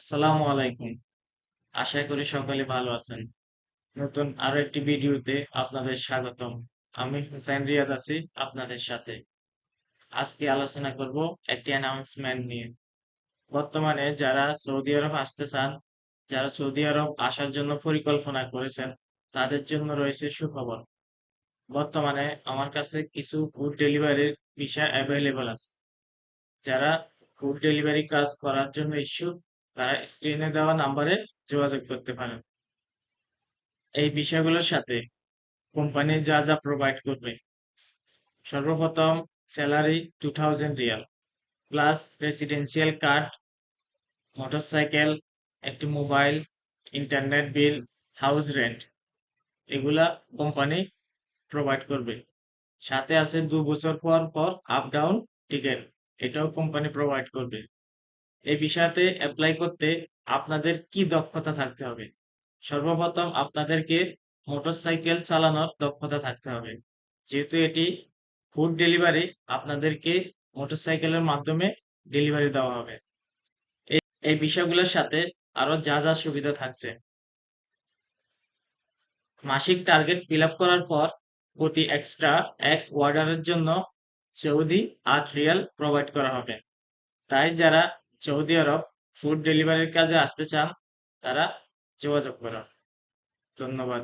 আসসালামু আলাইকুম। আশা করি সকলে ভালো আছেন। নতুন আরও একটি ভিডিওতে আপনাদের স্বাগতম। আমি হুসাইন রিয়াদ আছি আপনাদের সাথে। আজকে আলোচনা করব একটি অ্যানাউন্সমেন্ট নিয়ে। বর্তমানে যারা সৌদি আরব আসতে চান, যারা সৌদি আরব আসার জন্য পরিকল্পনা করেছেন, তাদের জন্য রয়েছে সুখবর। বর্তমানে আমার কাছে কিছু ফুড ডেলিভারির বিষয় অ্যাভেলেবল আছে। যারা ফুড ডেলিভারি কাজ করার জন্য ইচ্ছুক তারা স্ক্রিনে দেওয়া নাম্বারে যোগাযোগ করতে পারেন। এই বিষয়গুলোর সাথে কোম্পানি যা যা প্রোভাইড করবে। সর্বপ্রথম salary two thousand riyal plus residential card motorcycle একটি mobile internet bill house rent এগুলা কোম্পানি প্রোভাইড করবে। সাথে আছে দু বছর পর পর আপ ডাউন টিকেট এটাও কোম্পানি প্রোভাইড করবে। এই বিষয়তে অ্যাপ্লাই করতে আপনাদের কি দক্ষতা থাকতে হবে? সর্বপ্রথম আপনাদেরকে মোটরসাইকেল চালানোর দক্ষতা থাকতে হবে। যেহেতু এটি ফুড ডেলিভারি আপনাদেরকে মোটরসাইকেলের মাধ্যমে ডেলিভারি দেওয়া হবে। এই বিষয়গুলোর সাথে আরও যা যা সুবিধা থাকছে। মাসিক টার্গেট ফিল করার পর প্রতি এক্সট্রা এক অর্ডারের জন্য সৌদি আট রিয়াল প্রোভাইড করা হবে। তাই যারা সৌদি আরব ফুড ডেলিভারির কাজে আসতে চান তারা যোগাযোগ করুন। ধন্যবাদ।